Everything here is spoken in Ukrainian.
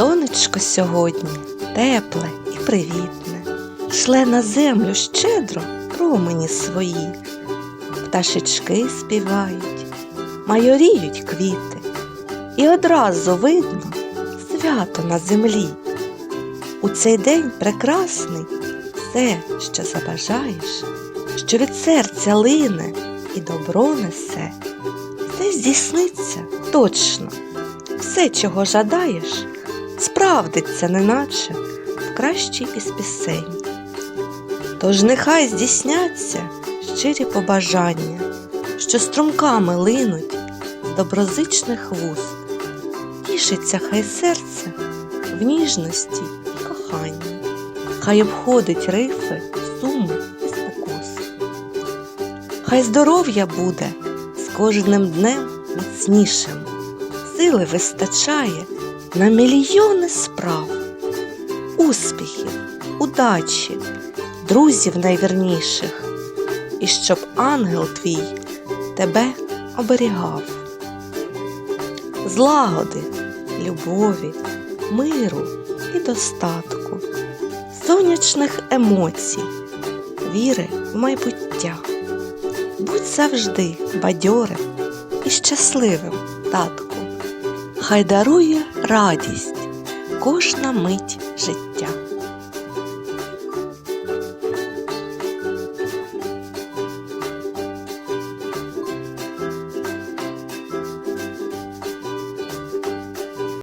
Сонечко сьогодні тепле і привітне, шле на землю щедро промені свої, пташечки співають, майоріють квіти, і одразу видно свято на землі. У цей день прекрасний все, що забажаєш, що від серця лине і добро несе, все здійсниться точно. Все, чого жадаєш, справдиться, неначе в кращій із пісень. Тож нехай здійсняться щирі побажання, що струмками линуть доброзичних вуст. Тішиться хай серце в ніжності і коханні, хай обходить рифи, суми і спокус. Хай здоров'я буде з кожним днем міцнішим сили вистачає на мільйони справ, успіхів, удачі, друзів найвірніших, і щоб ангел твій тебе оберігав. Злагоди, любові, миру і достатку, сонячних емоцій, віри в майбуття. Будь завжди бадьорим і щасливим, татку. Хай дарує радість кожна мить життя.